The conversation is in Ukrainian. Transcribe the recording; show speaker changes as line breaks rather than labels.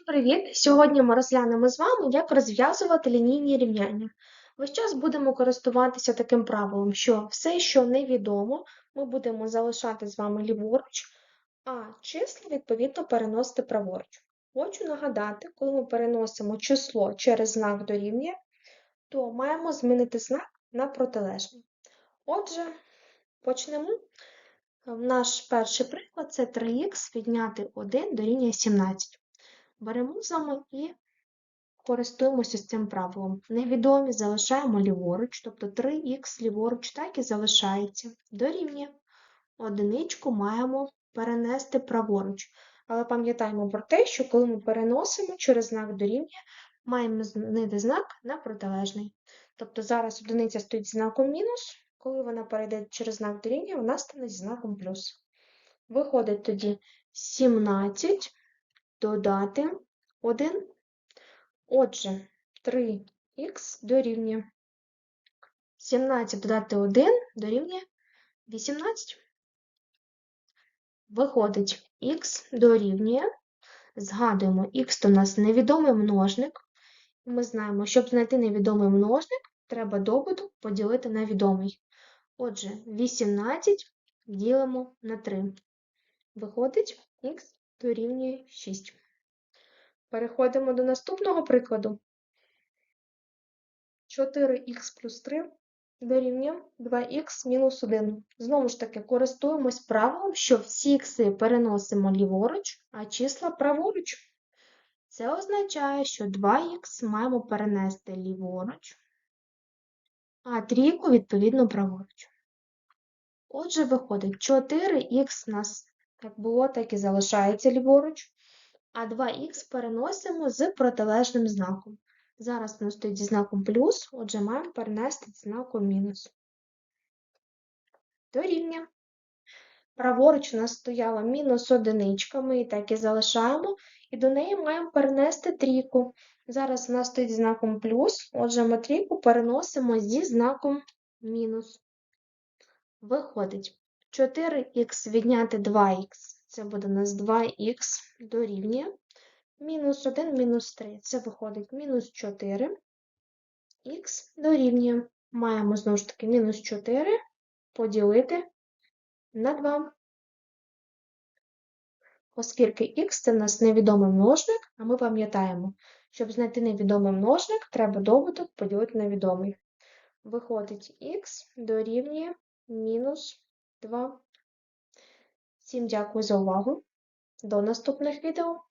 Всім привіт! Сьогодні ми розглянемо з вами, як розв'язувати лінійні рівняння. Весь час будемо користуватися таким правилом, що все, що невідомо, ми будемо залишати з вами ліворуч, а числа, відповідно, переносити праворуч. Хочу нагадати, коли ми переносимо число через знак дорівнює, то маємо змінити знак на протилежний. Отже, почнемо. Наш перший приклад це 3х відняти 1 дорівнює 17. Беремо з вами і користуємося цим правилом. Невідомі залишаємо ліворуч, тобто 3х ліворуч так і залишається. Дорівнює. Одиничку маємо перенести праворуч. Але пам'ятаємо про те, що коли ми переносимо через знак дорівнює, маємо змінити знак на протилежний. Тобто зараз одиниця стоїть з знаком мінус, коли вона перейде через знак дорівнює, вона стане зі знаком плюс. Виходить тоді 17 додати 1. Отже, 3х дорівнює 17 додати 1 дорівнює 18. Виходить, х дорівнює. Згадуємо, х то у нас невідомий множник. Ми знаємо, щоб знайти невідомий множник, треба добуток поділити на відомий. Отже, 18 ділимо на 3. Виходить, х дорівнює 6. Переходимо до наступного прикладу. 4х плюс 3 дорівнює 2х мінус 1. Знову ж таки, користуємось правилом, що всі ікси переносимо ліворуч, а числа праворуч. Це означає, що 2х маємо перенести ліворуч, а трійку, відповідно, праворуч. Отже, виходить, 4х у нас як було, так і залишається ліворуч, а 2х переносимо з протилежним знаком. Зараз воно стоїть зі знаком плюс, отже, маємо перенести зі знаком мінус. Дорівнює. Праворуч у нас стояла мінус одиничка, ми її так і залишаємо, і до неї маємо перенести трійку. Зараз у нас стоїть зі знаком плюс, отже, ми трійку переносимо зі знаком мінус. Виходить, 4х відняти 2х, це буде у нас 2х дорівнює. Мінус 1, мінус 3. Це виходить мінус 4. Х дорівнює. Маємо знову ж таки мінус 4 поділити на 2. Оскільки х це в нас невідомий множник, а ми пам'ятаємо, щоб знайти невідомий множник, треба добуток поділити на відомий. Виходить, х дорівнює мінус 2. Всім дякую за увагу. До наступних відео!